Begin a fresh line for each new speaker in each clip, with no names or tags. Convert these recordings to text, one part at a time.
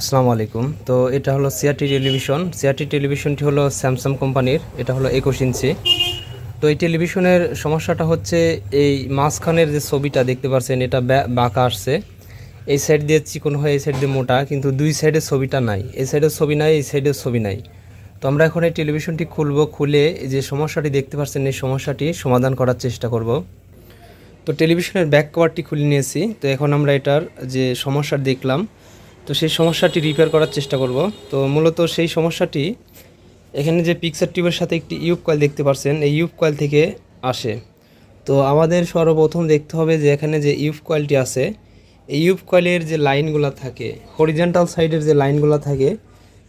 আসসালামু আলাইকুম। তো এটা হলো সিআরটি টেলিভিশন। সিআরটি টেলিভিশনটি হলো স্যামসাং কোম্পানির। এটা হলো একুশ ইঞ্চি। তো এই টেলিভিশনের সমস্যাটা হচ্ছে এই মাঝখানের যে ছবিটা দেখতে পাচ্ছেন এটা বাঁকা আসছে। এই সাইড দিয়ে চিকন হয়ে, এই সাইড দিয়ে মোটা, কিন্তু দুই সাইডের ছবিটা নাই। এই সাইডের ছবি নাই, এই সাইডের ছবি নাই। তো আমরা এখন এই টেলিভিশনটি খুলবো, খুলে যে সমস্যাটি দেখতে পাচ্ছেন এই সমস্যাটি সমাধান করার চেষ্টা করব। তো টেলিভিশনের ব্যাক কভারটি খুলে নিয়েছি। তো এখন আমরা এটার যে সমস্যা দেখলাম তো সেই সমস্যাটি রিপেয়ার করার চেষ্টা করব। তো মূলত সেই সমস্যাটি এখানে যে পিকচার টিউবের সাথে একটি ইউব কয়েল দেখতে পাচ্ছেন এই ইউব কয়েল থেকে আসে। তো আমাদের সর্বপ্রথম দেখতে হবে যে এখানে যে ইউব কয়েলটি আছে, এই ইউব কয়েলের যে লাইনগুলো থাকে হরিজেন্টাল সাইডের যে লাইনগুলো থাকে,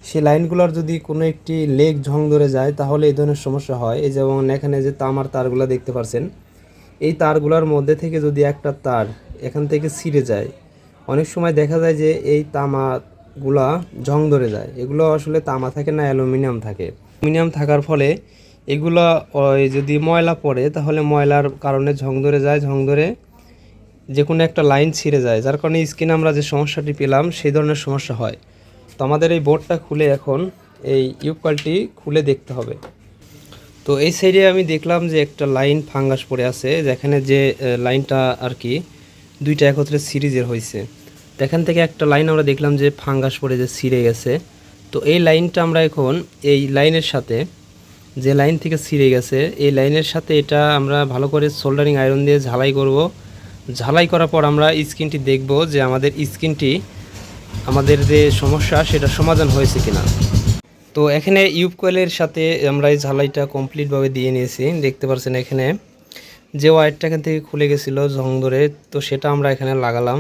সেই লাইনগুলোর যদি কোনো একটি লেগ ঝং ধরে যায়, তাহলে এই ধরনের সমস্যা হয়। এই যেমন এখানে যে তামার তারগুলো দেখতে পাচ্ছেন এই তারগুলোর মধ্যে থেকে যদি একটা তার এখান থেকে ছিঁড়ে যায় অনেক সময় দেখা যায় যে এই তামাগুলা জং ধরে যায়। এগুলো আসলে তামা থাকে না, অ্যালুমিনিয়াম থাকে। অ্যালুমিনিয়াম থাকার ফলে এগুলো যদি ময়লা পড়ে, তাহলে ময়লার কারণে ঝং ধরে যায় ঝং ধরে যে কোনো একটা লাইন ছিঁড়ে যায়। যার কারণে স্কিনে আমরা যে সমস্যাটি পেলাম, সেই ধরনের সমস্যা হয়। তো আমাদের এই বোর্ডটা খুলে এখন এই ইউকলটি খুলে দেখতে হবে। তো এই সাইডে আমি দেখলাম যে একটা লাইন ফাঙ্গাস পড়ে আছে, যেখানে যে লাইনটা আর কি দুইটা একত্রে সিরিজের হয়েছে এখান থেকে একটা লাইন আমরা দেখলাম যে ফাঙ্গাস পড়ে যে ছিঁড়ে গেছে। তো এই লাইনটা আমরা এখন এই লাইনের সাথে, যে লাইন থেকে ছিঁড়ে গেছে, এই লাইনের সাথে এটা আমরা ভালো করে সোল্ডারিং আয়রন দিয়ে ঝালাই করব। ঝালাই করার পর আমরা স্কিনটি দেখব যে আমাদের স্কিনটি আমাদের যে সমস্যা, সেটা সমাধান হয়েছে কিনা। তো এখানে ইউব কয়েলের সাথে আমরা এই ঝালাইটা কমপ্লিটভাবে দিয়ে নিয়েছি। দেখতে পাচ্ছেন এখানে যে ওয়ারটা এখান থেকে খুলে গেছিল জং ধরে, তো সেটা আমরা এখানে লাগালাম।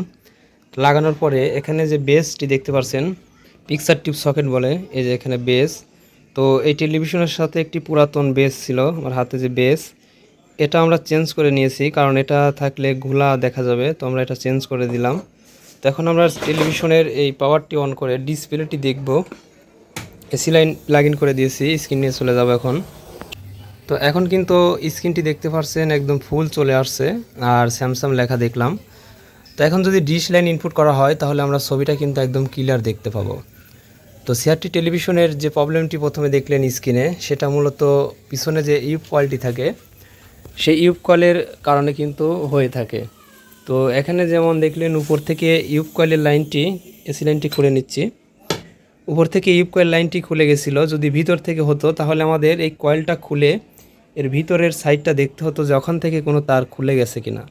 লাগানোর পরে এখানে যে বেসটি দেখতে পাচ্ছেন পিকচার টিউব সকেট বলে, এই যে এখানে বেস। তো এই টেলিভিশনের সাথে একটি পুরাতন বেস ছিল, আমার হাতে যে বেস, এটা আমরা চেঞ্জ করে নিয়েছি, কারণ এটা থাকলে ঘোলা দেখা যাবে, তো আমরা এটা চেঞ্জ করে দিলাম। তো এখন আমরা টেলিভিশনের এই পাওয়ারটি অন করে ডিসপ্লেটি দেখব। এসি লাইন প্লাগ করে দিয়েছি, স্ক্রিন নিয়ে চলে যাব এখন। তো এখন কিন্তু স্ক্রিনটি দেখতে পাচ্ছেন একদম ফুল চলে আসছে, আর স্যামসাং লেখা দেখলাম। তো এখন যদি ডিশ লাইন ইনপুট করা হয়, তাহলে আমরা ছবিটা কিন্তু একদম ক্লিয়ার দেখতে পাবো। তো সিআরটি টেলিভিশনের যে প্রবলেমটি প্রথমে দেখলেন স্ক্রিনে সেটা মূলত পিছনে যে ইউব কোয়ালিটি থাকে, সেই ইউব কয়েলের কারণে কিন্তু হয়ে থাকে। তো এখানে যেমন দেখলেন, উপর থেকে ইউব কয়েলের লাইনটি এসি লাইনটি খুলে নিচ্ছি। উপর থেকে ইউব কয়েল লাইনটি খুলে গেছিল, যদি ভিতর থেকে হতো, তাহলে আমাদের এই কয়েলটা খুলে এর ভিতরের সাইডটা দেখতে হতো যে ওখান থেকে কোনো তার খুলে গেছে কিনা।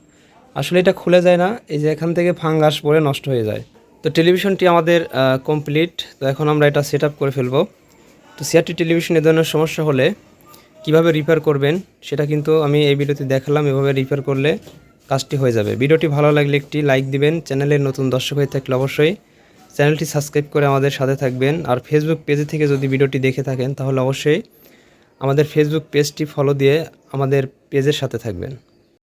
আসলে এটা খুলে যায় না, এই যে এখান থেকে ফাঙ্গাস পড়ে নষ্ট হয়ে যায়। তো টেলিভিশনটি আমাদের কমপ্লিট তো এখন আমরা এটা সেট করে ফেলব। তো সিআরটি টেলিভিশন এ ধরনের সমস্যা হলে কীভাবে রিপেয়ার করবেন, সেটা কিন্তু আমি এই ভিডিওতে দেখালাম, এভাবে রিপেয়ার করলে কাজটি হয়ে যাবে। ভিডিওটি ভালো লাগলে একটি লাইক দিবেন চ্যানেলের নতুন দর্শক হয়ে থাকলে অবশ্যই চ্যানেলটি সাবস্ক্রাইব করে আমাদের সাথে থাকবেন। আর ফেসবুক পেজে থেকে যদি ভিডিওটি দেখে থাকেন, তাহলে অবশ্যই আমাদের ফেসবুক পেজটি ফলো দিয়ে আমাদের পেজের সাথে থাকবেন।